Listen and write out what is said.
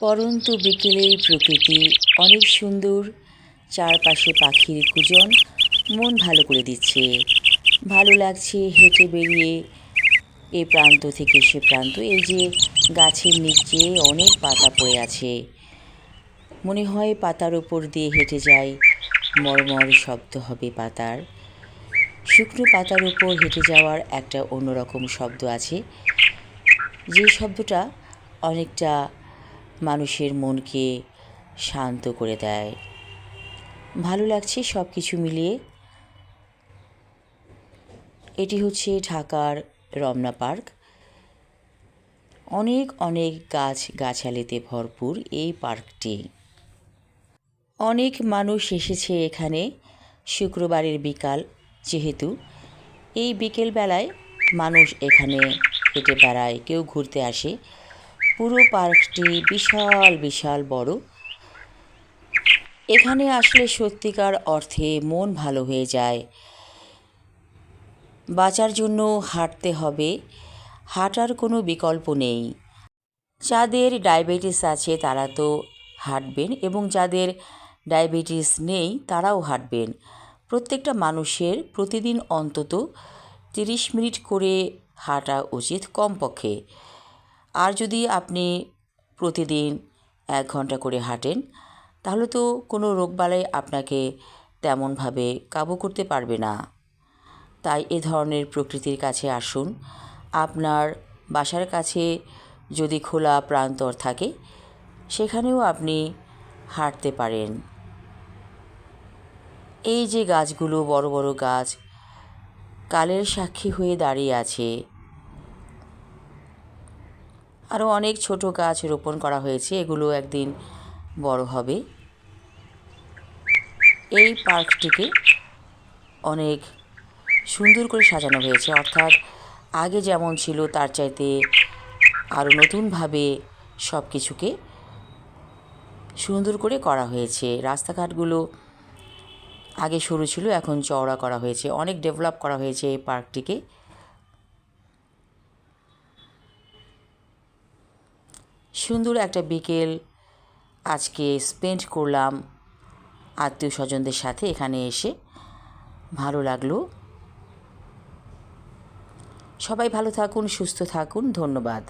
পরন্তু বিকেলের প্রকৃতি অনেক সুন্দর, চারপাশে পাখির কুজন মন ভালো করে দিচ্ছে। ভালো লাগছে হেঁটে বেরিয়ে এ প্রান্ত থেকে সে প্রান্ত। এই যে গাছের নিচে অনেক পাতা পড়ে আছে। মনে হয় পাতার ওপর দিয়ে হেঁটে যাই। মরমর শব্দ হবে পাতার। শুকনো পাতার উপর হেঁটে যাওয়ার একটা অন্যরকম শব্দ আছে। যে শব্দটা অনেকটা মানুষের মনকে শান্ত করে দেয়। ভালো লাগছে সব কিছু মিলিয়ে। এটি হচ্ছে ঢাকার রমনা পার্ক। অনেক অনেক গাছ গাছালিতে ভরপুর এই পার্কটি। অনেক মানুষ এসেছে এখানে শুক্রবারের বিকাল, যেহেতু এই বিকেলবেলায় মানুষ এখানে হেঁটে বেড়ায়, কেউ ঘুরতে আসে। পুরো পার্কটি বিশাল বিশাল বড়। এখানে আসলে সত্যিকার অর্থে মন ভালো হয়ে যায়। বাঁচার জন্য হাঁটতে হবে, হাঁটার কোনো বিকল্প নেই। যাদের ডায়াবেটিস আছে তারা তো হাঁটবেন এবং যাদের ডায়াবেটিস নেই তারাও হাঁটবেন। প্রত্যেকটা মানুষের প্রতিদিন অন্তত তিরিশ মিনিট করে হাঁটা উচিত কমপক্ষে। আর যদি আপনি প্রতিদিন এক ঘণ্টা করে হাঁটেন, তাহলে তো কোনো রোগবালাই আপনাকে তেমনভাবে কাবু করতে পারবে না। তাই এ ধরনের প্রকৃতির কাছে আসুন। আপনার বাসার কাছে যদি খোলা প্রান্তর থাকে, সেখানেও আপনি হাঁটতে পারেন। এই যে গাছগুলো, বড় বড় গাছ, কালের সাক্ষী হয়ে দাঁড়িয়ে আছে আরও অনেক ছোট গাছ রোপণ করা হয়েছে, এগুলো একদিন বড় হবে। এই পার্কটিকে অনেক সুন্দর করে সাজানো হয়েছে, অর্থাৎ আগে যেমন ছিল, তার চাইতে আরও নতুনভাবে সব কিছুকে সুন্দর করে করা হয়েছে। রাস্তাঘাটগুলো আগে সরু ছিল, এখন চওড়া করা হয়েছে। অনেক ডেভেলপ করা হয়েছে এই পার্কটিকে। সুন্দর একটা বিকেল আজকে স্পেন্ড করলাম আত্মীয় স্বজনদের সাথে এখানে এসে। ভালো লাগল। সবাই ভালো থাকুন, সুস্থ থাকুন, ধন্যবাদ।